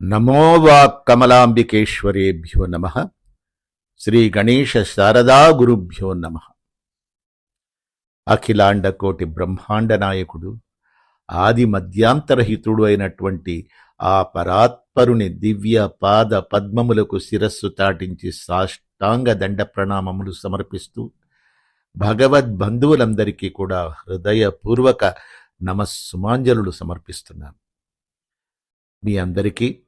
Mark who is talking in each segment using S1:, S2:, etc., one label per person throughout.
S1: నమో వా కమలాంబికేశ్వరేభ్యో నమ. శ్రీ గణేశ శారదా గురుభ్యో నమ. అఖిలాండ కోటి బ్రహ్మాండ నాయకుడు ఆది మధ్యాంతరహితుడు అయినటువంటి ఆ పరాత్పరుని దివ్య పాద పద్మములకు శిరస్సు తాటించి సాష్టాంగ దండ ప్రణామములు సమర్పిస్తూ భగవద్ బంధువులందరికీ కూడా హృదయపూర్వక నమస్సుమాంజలులు సమర్పిస్తున్నాను. మీ అందరికీ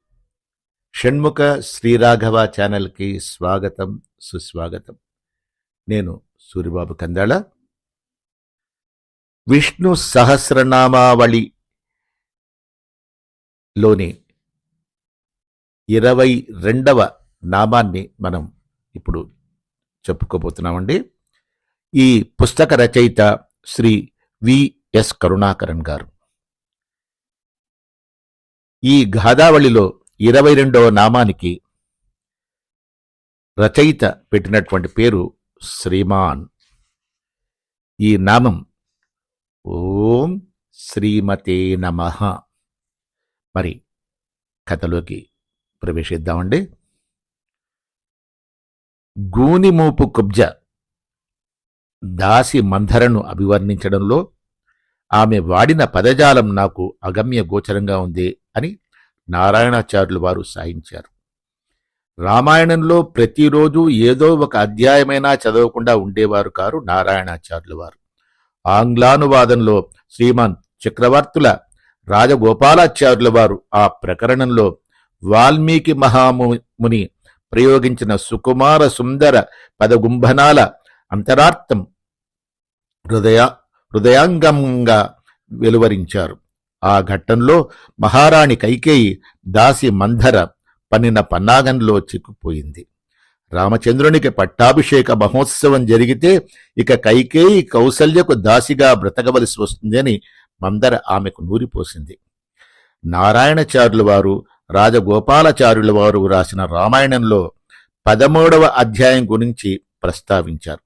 S1: షణ్ముఖ శ్రీరాఘవ ఛానల్కి స్వాగతం సుస్వాగతం. నేను సూరిబాబు కందాళ విష్ణు సహస్రనామావళి లోని ఇరవై రెండవ నామాన్ని మనం ఇప్పుడు చెప్పుకోబోతున్నామండి. ఈ పుస్తక రచయిత శ్రీ విఎస్ కరుణాకరన్ గారు. ఈ గాదావళిలో ఇరవై రెండవ నామానికి రచయిత పెట్టినటువంటి పేరు శ్రీమాన్. ఈ నామం ఓం శ్రీమతే నమ. మరి కథలోకి ప్రవేశిద్దామండి. గూనిమూపు కుబ్జ దాసి మంధరను అభివర్ణించడంలో ఆమె వాడిన పదజాలం నాకు అగమ్య గోచరంగా ఉంది అని నారాయణాచార్యులు వారు సాయించారు. రామాయణంలో ప్రతిరోజు ఏదో ఒక అధ్యాయమైనా చదవకుండా ఉండేవారు కారు నారాయణాచార్యులు వారు. ఆంగ్లానువాదంలో శ్రీమాన్ చక్రవర్తుల రాజగోపాలాచార్యుల వారు ఆ ప్రకరణంలో వాల్మీకి మహాముని ప్రయోగించిన సుకుమార సుందర పదగుంభనాల అంతరార్థం హృదయ హృదయాంగంగా వెలువరించారు. ఆ ఘట్టంలో మహారాణి కైకేయి దాసి మంధర పన్నిన పన్నాగంలో చిక్కుపోయింది రామచంద్రునికి పట్టాభిషేక మహోత్సవం జరిగితే ఇక కైకేయి కౌసల్యకు దాసిగా బ్రతకవలసి వస్తుందని మందర ఆమెకు నూరిపోసింది. నారాయణచారులు వారు రాజగోపాలచారుల వారు రాసిన రామాయణంలో పదమూడవ అధ్యాయం గురించి ప్రస్తావించారు.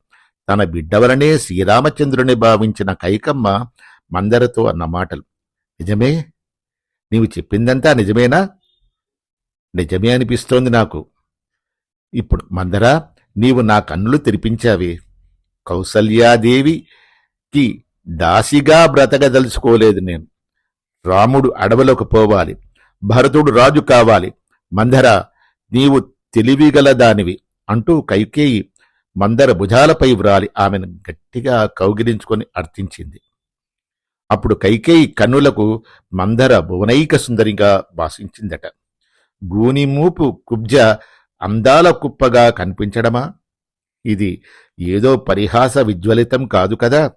S1: తన బిడ్డవలనే శ్రీరామచంద్రుని భావించిన కైకమ్మ మందరతో అన్న మాటలు నిజమే? నీవు చెప్పిందంతా నిజమేనా? నిజమే అనిపిస్తోంది నాకు. ఇప్పుడు మందరా నీవు నా కన్నులు తెరిపించావే. కౌసల్యాదేవికి దాసిగా బ్రతకదలుచుకోలేదు నేను. రాముడు అడవులకు పోవాలి. భరతుడు రాజు కావాలి. మందర నీవు తెలివిగల దానివి అంటూ కైకేయి మందర భుజాలపై వ్రాలి. ఆమెను గట్టిగా కౌగిలించుకొని అర్థించింది. అప్పుడు కైకేయి కన్నులకు మందర భువనైక సుందరిగా భాషించిందట గూనిమూపు కుబ్జ అందాల కుప్పగా కనిపించడమా? ఇది ఏదో పరిహాస విజ్వలితం కాదు కదా?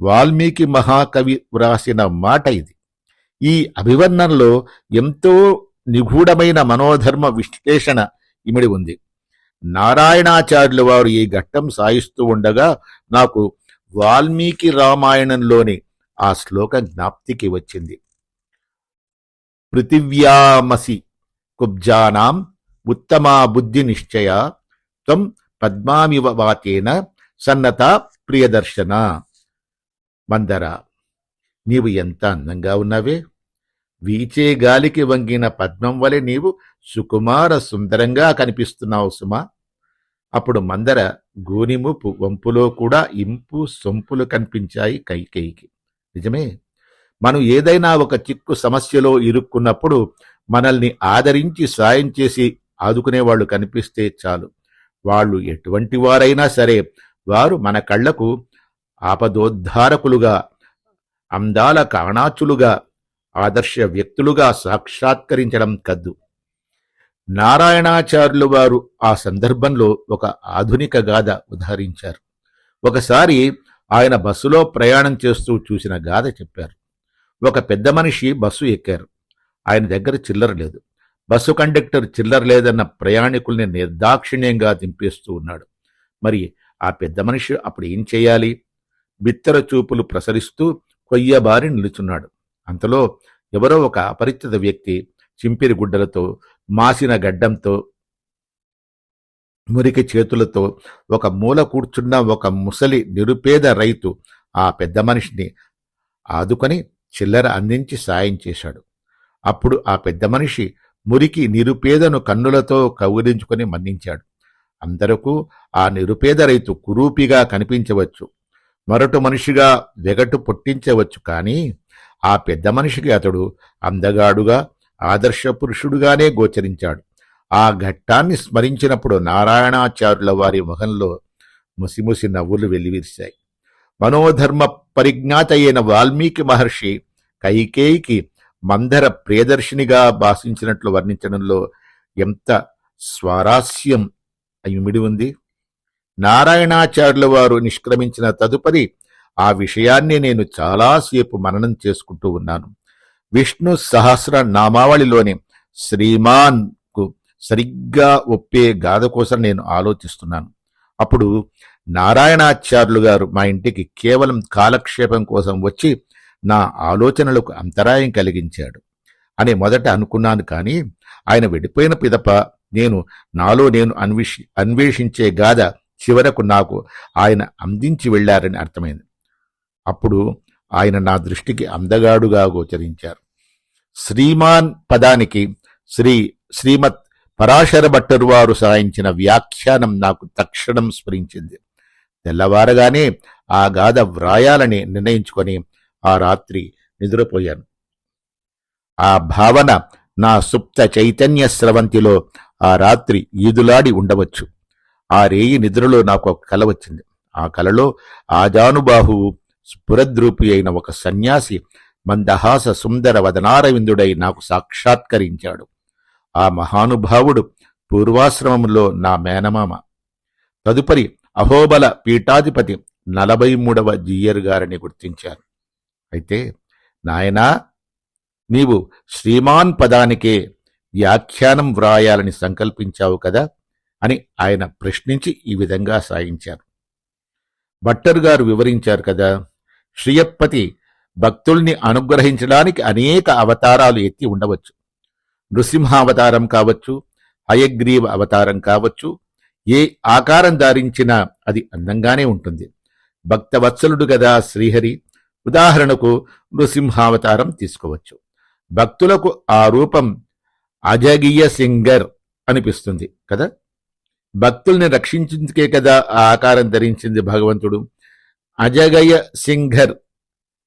S1: వాల్మీకి మహాకవి వ్రాసిన మాట ఇది. ఈ అభివర్ణనలో ఎంతో నిగూఢమైన మనోధర్మ విశ్లేషణ ఇమిడి ఉంది. నారాయణాచార్యుల వారు ఈ ఘట్టం సాయిస్తూ ఉండగా నాకు వాల్మీకి రామాయణంలోని ఆ శ్లోక జ్ఞాప్తికి వచ్చింది. పృథివ్యామసి కుబ్జానాం ఉత్తమా బుద్ధి నిశ్చయ త్వం పద్మామివ వాతేన సన్నత ప్రియదర్శన. మందర నీవు ఎంత అందంగా ఉన్నావే. వీచే గాలికి వంగిన పద్మం వలె నీవు సుకుమార సుందరంగా కనిపిస్తున్నావు సుమా. అప్పుడు మందర గోనిముపు వంపులో కూడా ఇంపు సొంపులు కనిపించాయి కైకేయికి. నిజమే. మనం ఏదైనా ఒక చిక్కు సమస్యలో ఇరుక్కున్నప్పుడు మనల్ని ఆదరించి సాయం చేసి ఆదుకునేవాళ్ళు కనిపిస్తే చాలు. వాళ్ళు ఎటువంటి వారైనా సరే వారు మన కళ్ళకు ఆపదోద్ధారకులుగా అందాల కాణాచులుగా ఆదర్శ వ్యక్తులుగా సాక్షాత్కరించడం కద్దు. నారాయణాచార్యులు వారు ఆ సందర్భంలో ఒక ఆధునిక గాథ ఉదహరించారు. ఒకసారి ఆయన బస్సులో ప్రయాణం చేస్తూ చూసిన గాథ చెప్పారు. ఒక పెద్ద మనిషి బస్సు ఎక్కారు. ఆయన దగ్గర చిల్లర లేదు. బస్సు కండక్టర్ చిల్లర లేదన్న ప్రయాణికుల్ని నిర్దాక్షిణ్యంగా దింపేస్తూ ఉన్నాడు. మరి ఆ పెద్ద మనిషి అప్పుడు ఏం చేయాలి? బిత్తర చూపులు ప్రసరిస్తూ కొయ్యబారి నిలుచున్నాడు. అంతలో ఎవరో ఒక అపరిచిత వ్యక్తి చింపిరి గుడ్డలతో మాసిన గడ్డంతో మురికి చేతులతో ఒక మూల కూర్చున్న ఒక ముసలి నిరుపేద రైతు ఆ పెద్ద మనిషిని ఆదుకొని చిల్లర అందించి సాయం చేశాడు. అప్పుడు ఆ పెద్ద మనిషి మురికి నిరుపేదను కన్నులతో కౌగిలించుకొని మన్నించాడు. అందరకు ఆ నిరుపేద రైతు కురూపిగా కనిపించవచ్చు. మరొక మనిషిగా వెగటు పుట్టించవచ్చు కానీ ఆ పెద్ద మనిషికి అతడు అందగాడుగా ఆదర్శ పురుషుడుగానే గోచరించాడు. ఆ ఘట్టాన్ని స్మరించినప్పుడు నారాయణాచార్యుల వారి ముఖంలో ముసిముసి నవ్వులు వెలివిరిశాయి. మనోధర్మ పరిజ్ఞాత అయిన వాల్మీకి మహర్షి కైకేయికి మందర ప్రియదర్శినిగా భాషించినట్లు వర్ణించడంలో ఎంత స్వారాస్యం ఇమిడి ఉంది. నారాయణాచార్యుల వారు నిష్క్రమించిన తదుపరి ఆ విషయాన్ని నేను చాలాసేపు మననం చేసుకుంటూ ఉన్నాను. విష్ణు సహస్ర నామావళిలోని శ్రీమాన్ సరిగ్గా ఒప్పే గాథ కోసం నేను ఆలోచిస్తున్నాను. అప్పుడు నారాయణాచార్యులు గారు మా ఇంటికి కేవలం కాలక్షేపం కోసం వచ్చి నా ఆలోచనలకు అంతరాయం కలిగించాడు అని మొదట అనుకున్నాను కానీ ఆయన వెళ్ళిపోయిన పిదప నేను నాలో నేను అన్వేషి అన్వేషించే గాథ చివరకు నాకు ఆయన అందించి వెళ్ళారని అర్థమైంది. అప్పుడు ఆయన నా దృష్టికి అందగాడుగా గోచరించారు. శ్రీమాన్ పదానికి శ్రీ శ్రీమత్ పరాశర భట్టరు వారు సాయించిన వ్యాఖ్యానం నాకు తక్షణం స్మరించింది తెల్లవారగానే ఆ గాథ వ్రాయాలని నిర్ణయించుకొని ఆ రాత్రి నిద్రపోయాను. ఆ భావన నా సుప్త చైతన్య స్రవంతిలో ఆ రాత్రి ఈదులాడి ఉండవచ్చు. ఆ రేయి నిద్రలో నాకు ఒక కల వచ్చింది. ఆ కలలో ఆజానుబాహువు స్ఫురద్రూపి అయిన ఒక సన్యాసి మందహాస సుందర వదనారవిందుడై నాకు సాక్షాత్కరించాడు. ఆ మహానుభావుడు పూర్వాశ్రమంలో నా మేనమామ. తదుపరి అహోబల పీఠాధిపతి నలభై మూడవ జీయర్ గారిని గుర్తించారు. అయితే నాయనా నీవు శ్రీమాన్ పదానికే వ్యాఖ్యానం వ్రాయాలని సంకల్పించావు కదా అని ఆయన ప్రశ్నించి ఈ విధంగా సాగించారు భట్టర్ గారు వివరించారు కదా శ్రీయప్పతి భక్తుల్ని అనుగ్రహించడానికి అనేక అవతారాలు ఎత్తి ఉండవచ్చు. నృసింహావతారం కావచ్చు హయగ్రీవ అవతారం కావచ్చు ఏ ఆకారం ధారించినా అది అందంగానే ఉంటుంది. భక్తవత్సలుడు గదా శ్రీహరి ఉదాహరణకు నృసింహావతారం తీసుకోవచ్చు. భక్తులకు ఆ రూపం అజగీయ సింగర్ అనిపిస్తుంది కదా? భక్తుల్ని రక్షించేందుకే కదా ఆ ఆకారం ధరించింది భగవంతుడు? అజగయ సింగర్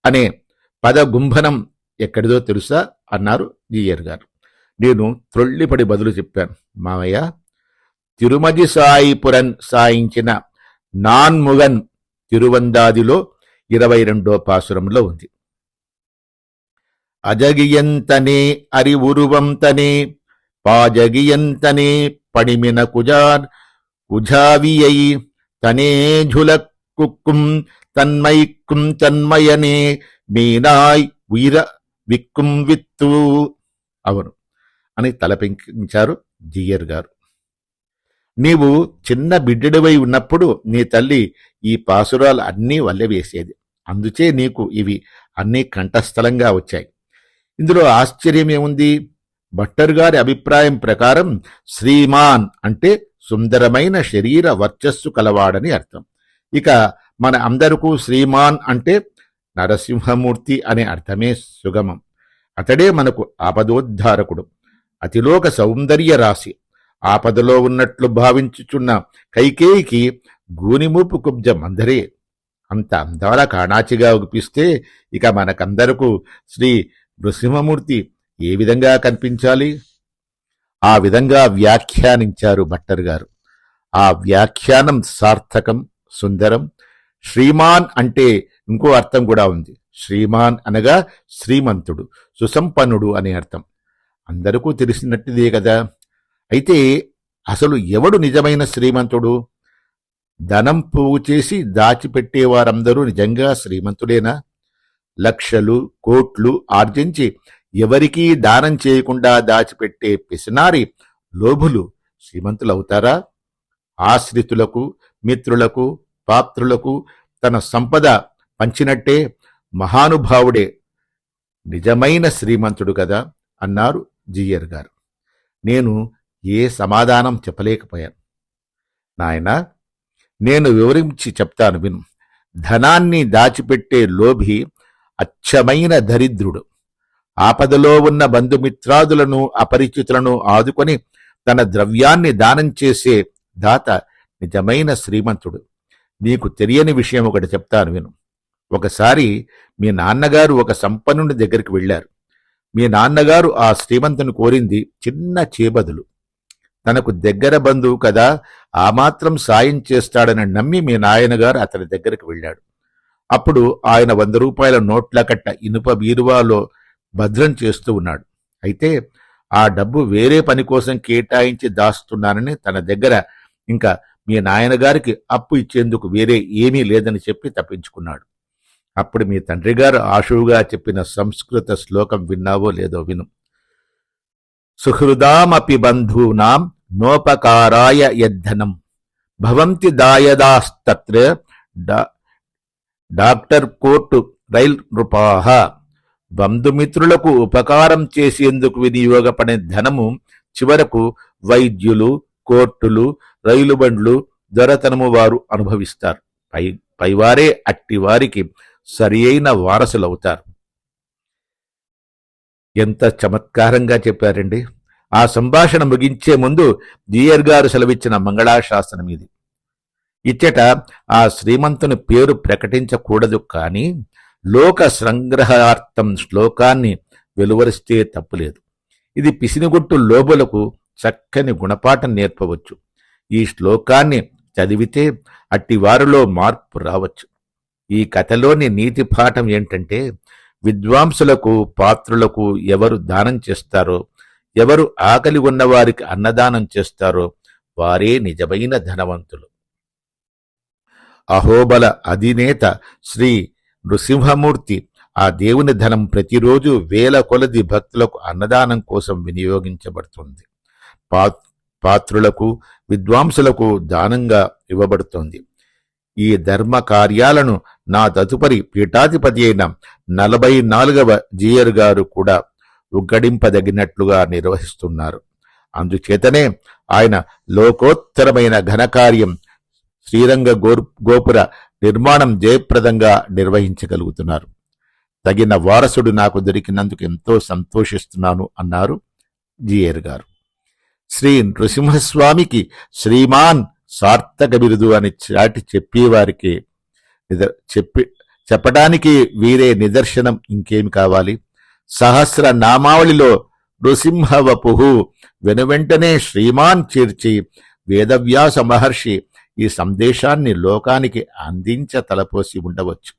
S1: అనే పద గుంభనం ఎక్కడిదో తెలుసా? అన్నారు జీయర్ గారు. నేను త్రొళ్ళిపడి బదులు చెప్పాను. మావయ్య తిరుమది సాయిపురన్ సాయించిన నాన్ముగన్ తిరువందాదిలో ఇరవై రెండో పాసురంలో ఉంది. అజగియంతనే అరివురువంతనే పాజగియంతనే పణిమిన కుజార్ కుజావియై తనే ఝులక్కుం తన్మైక్కుం తన్మయనే మీనాయ్ ఉయిర విక్కుం విత్తు. అవును. అని తలపించారు జియర్ గారు. నీవు చిన్న బిడ్డడివై ఉన్నప్పుడు నీ తల్లి ఈ పాసురాలు అన్నీ వల్లెవేసేది అందుచే నీకు ఇవి అన్నీ కంఠస్థలంగా వచ్చాయి. ఇందులో ఆశ్చర్యం ఏముంది? భట్టర్ గారి అభిప్రాయం ప్రకారం శ్రీమాన్ అంటే సుందరమైన శరీర వర్చస్సు కలవాడని అర్థం. ఇక మన అందరకు శ్రీమాన్ అంటే నరసింహమూర్తి అనే అర్థమే సుగమం. అతడే మనకు ఆపదోద్ధారకుడు. అతిలోక సౌందర్య రాశి. ఆపదలో ఉన్నట్లు భావించుచున్న కైకేయికి గూనిమూపు కుబ్జ మందరే. అంత అందాల కాణాచిగా ఉగిపిస్తే ఇక మనకందరకు శ్రీ నృసింహమూర్తి ఏ విధంగా కనిపించాలి? ఆ విధంగా వ్యాఖ్యానించారు భట్టర్ గారు. ఆ వ్యాఖ్యానం సార్థకం సుందరం. శ్రీమాన్ అంటే ఇంకో అర్థం కూడా ఉంది. శ్రీమాన్ అనగా శ్రీమంతుడు సుసంపన్నుడు అనే అర్థం. అందరికీ తెలిసినట్టుదే కదా. అయితే అసలు ఎవడు నిజమైన శ్రీమంతుడు? ధనం పోగు చేసి దాచిపెట్టేవారందరూ నిజంగా శ్రీమంతుడేనా లక్షలు కోట్లు ఆర్జించి ఎవరికీ దానం చేయకుండా దాచిపెట్టే పిసినారి లోభులు శ్రీమంతులవుతారా? ఆశ్రితులకు మిత్రులకు పాత్రులకు తన సంపద పంచినట్టే మహానుభావుడే నిజమైన శ్రీమంతుడు కదా అన్నారు జియర్ గారు. నేను ఏ సమాధానం చెప్పలేకపోయాను. నాయనా నేను వివరించి చెప్తాను విను. ధనాన్ని దాచిపెట్టే లోభి అచ్చమైన దరిద్రుడు. ఆపదలో ఉన్న బంధుమిత్రాదులను అపరిచితులను ఆదుకొని తన ద్రవ్యాన్ని దానం చేసే దాత నిజమైన శ్రీమంతుడు. నీకు తెలియని విషయం ఒకటి చెప్తాను విను. ఒకసారి మీ నాన్నగారు ఒక సంపన్నుడి దగ్గరికి వెళ్ళారు. మీ నాన్నగారు ఆ శ్రీమంతుని కోరింది చిన్న చేబదులు. తనకు దగ్గర బంధువు కదా ఆ మాత్రం సాయం చేస్తాడని నమ్మి మీ నాయనగారు అతని దగ్గరికి వెళ్ళాడు. అప్పుడు ఆయన వంద రూపాయల నోట్ల కట్ట ఇనుప బీరువాలో భద్రం చేస్తూ ఉన్నాడు. అయితే ఆ డబ్బు వేరే పని కోసం కేటాయించి దాస్తున్నానని తన దగ్గర ఇంకా మీ నాయనగారికి అప్పు ఇచ్చేందుకు వేరే ఏమీ లేదని చెప్పి తప్పించుకున్నాడు. అప్పుడు మీ తండ్రి గారు ఆశువుగా చెప్పిన సంస్కృత శ్లోకం విన్నావో లేదో విను. సుహృదామపి బంధూనాం నోపకారాయ యద్ధనం. భవంతి దాయదాస్తత్ర డాక్టర్ కోర్టు రైల్ నృపాహ. బంధుమిత్రులకు ఉపకారం చేసేందుకు వినియోగపడే ధనము చివరకు వైద్యులు కోర్టులు రైలు బండ్లు దొరతనము వారు అనుభవిస్తారు. పై పైవారే అట్టివారికి సరి అయిన వారసులవుతారు. ఎంత చమత్కారంగా చెప్పారండి. ఆ సంభాషణ ముగించే ముందు దియర్ గారు సెలవిచ్చిన మంగళాశాసనం ఇది. ఇచ్చట ఆ శ్రీమంతుని పేరు ప్రకటించకూడదు కానీ లోక సంగ్రహార్థం శ్లోకాన్ని వెలువరిస్తే తప్పులేదు. ఇది పిసినిగొట్టు లోబులకు చక్కని గుణపాఠం నేర్పవచ్చు. ఈ శ్లోకాన్ని చదివితే అట్టి వారిలో మార్పు రావచ్చు. ఈ కథలోని నీతి పాఠం ఏంటంటే విద్వాంసులకు పాత్రులకు ఎవరు దానం చేస్తారో ఎవరు ఆకలి ఉన్నవారికి అన్నదానం చేస్తారో వారే నిజమైన ధనవంతులు. అహోబల అధినేత శ్రీ నృసింహమూర్తి ఆ దేవుని ధనం ప్రతిరోజు వేల కొలది భక్తులకు అన్నదానం కోసం వినియోగించబడుతుంది. పా పాత్రులకు విద్వాంసులకు దానంగా ఇవ్వబడుతుంది. ఈ ధర్మ కార్యాలను నా తదుపరి పీఠాధిపతి అయిన నలభై నాలుగవ జీయర్ గారు కూడా ఉగ్గడింపదగినట్లుగా నిర్వహిస్తున్నారు. అందుచేతనే ఆయన లోకోత్తరమైన ఘనకార్యం శ్రీరంగ గోర్ గోపుర నిర్మాణం జయప్రదంగా నిర్వహించగలుగుతున్నారు. తగిన వారసుడు నాకు దొరికినందుకు ఎంతో సంతోషిస్తున్నాను అన్నారు జియర్ గారు. శ్రీ నృసింహస్వామికి శ్రీమాన్ సార్థక బిరుదు అని చాటి చెప్పేవారికి చెప్పి చెప్పడానికి వీరే నిదర్శనం ఇంకేమి కావాలి? సహస్ర నామావళిలో నృసింహవపుహు వెనువెంటనే శ్రీమాన్ చేర్చి వేదవ్యాస మహర్షి ఈ సందేశాన్ని లోకానికి అందించ తలపోసి ఉండవచ్చు.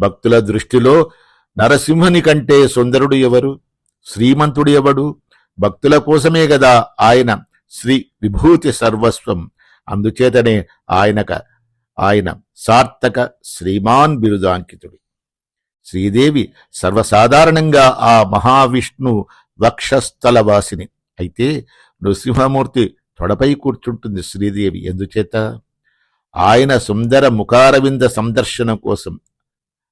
S1: భక్తుల దృష్టిలో నరసింహుని కంటే సుందరుడు ఎవరు? శ్రీమంతుడు ఎవడు? భక్తుల కోసమే గదా ఆయన శ్రీ విభూతి సర్వస్వం అందుచేతనే ఆయనక ఆయన సార్థక శ్రీమాన్ బిరుదాంకితుడు. శ్రీదేవి సర్వసాధారణంగా ఆ మహావిష్ణు వక్షస్థలవాసిని. అయితే నృసింహమూర్తి తొడపై కూర్చుంటుంది శ్రీదేవి. ఎందుచేత? ఆయన సుందర ముఖారవింద సందర్శనం కోసం.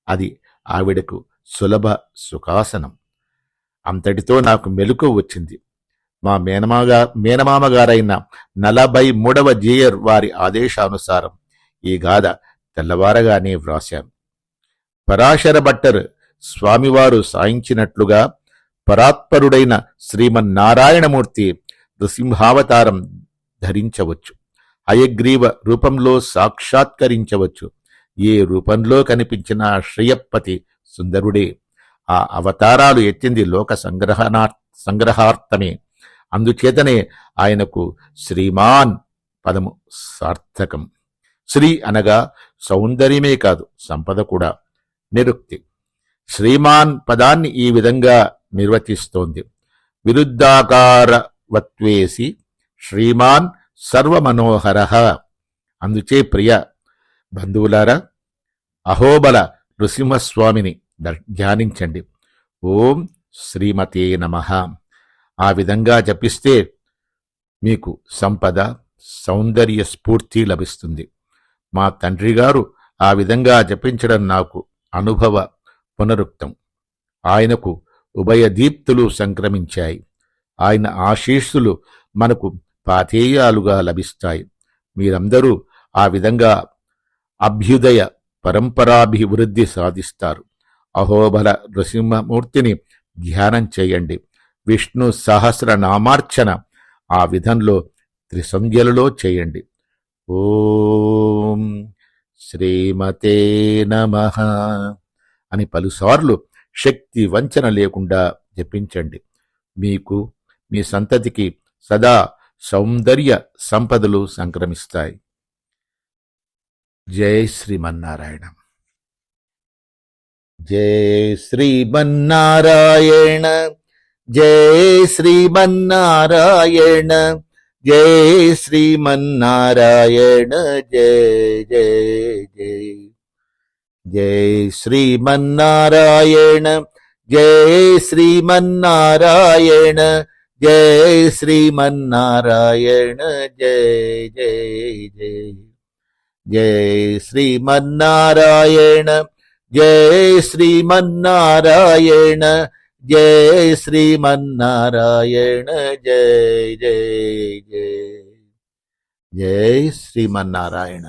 S1: అది ఆవిడకు సులభ సుఖాసనం. అంతటితో నాకు మెలకు వచ్చింది. మా మేనమాగా మేనమామగారైన నలభై మూడవ జేయర్ వారి ఆదేశానుసారం ఈ గాథ తెల్లవారగానే వ్రాశాను. పరాశర భట్టర్ స్వామివారు సాయించినట్లుగా పరాత్పరుడైన శ్రీమన్నారాయణమూర్తి నృసింహావతారం ధరించవచ్చు. హయగ్రీవ రూపంలో సాక్షాత్కరించవచ్చు. ఏ రూపంలో కనిపించిన శ్రేయపతి సుందరుడే. ఆ అవతారాలు ఎత్తింది లోక సంగ్రహణా సంగ్రహార్థమే. అందుచేతనే ఆయనకు శ్రీమాన్ పదము సార్థకం. శ్రీ అనగా సౌందర్యమే కాదు సంపద కూడా నిరుక్తి. శ్రీమాన్ పదాన్ని ఈ విధంగా నిర్వచిస్తోంది. విరుద్ధాకారవత్వేసి శ్రీమాన్ సర్వమనోహర. అందుచే ప్రియ బంధువులారా అహోబల నృసింహస్వామిని ధ్యానించండి. ఓం శ్రీమతే నమ. ఆ విధంగా జపిస్తే మీకు సంపద సౌందర్య స్ఫూర్తి లభిస్తుంది. మా తండ్రి గారు ఆ విధంగా జపించడం నాకు అనుభవ పునరుక్తం. ఆయనకు ఉభయ దీప్తులు సంక్రమించాయి. ఆయన ఆశీస్సులు మనకు పాథేయాలుగా లభిస్తాయి. మీరందరూ ఆ విధంగా అభ్యుదయ పరంపరాభివృద్ధి సాధిస్తారు. అహోబల నృసింహమూర్తిని ధ్యానం చేయండి. విష్ణు సహస్రనామార్చన. ఆ విధంలో త్రిసంధ్యలలో చేయండి. ఓం శ్రీమతే నమ అని పలుసార్లు శక్తి వంచన లేకుండా జపించండి. మీకు మీ సంతతికి సదా సౌందర్య సంపదలు సంక్రమిస్తాయి. జై శ్రీమన్నారాయణ. జై శ్రీమన్నారాయణ. జై శ్రీమన్నారాయణ జై శ్రీమన్నారాయణ జయ జయ జయ జై శ్రీమన్నారాయణ జై శ్రీమన్నారాయణ జై శ్రీమన్నారాయణ జయ జయ జయ జై శ్రీమన్నారాయణ జై శ్రీమన్నారాయణ జై శ్రీమన్నారాయణ జయ జయ జయ జై శ్రీమన్నారాయణ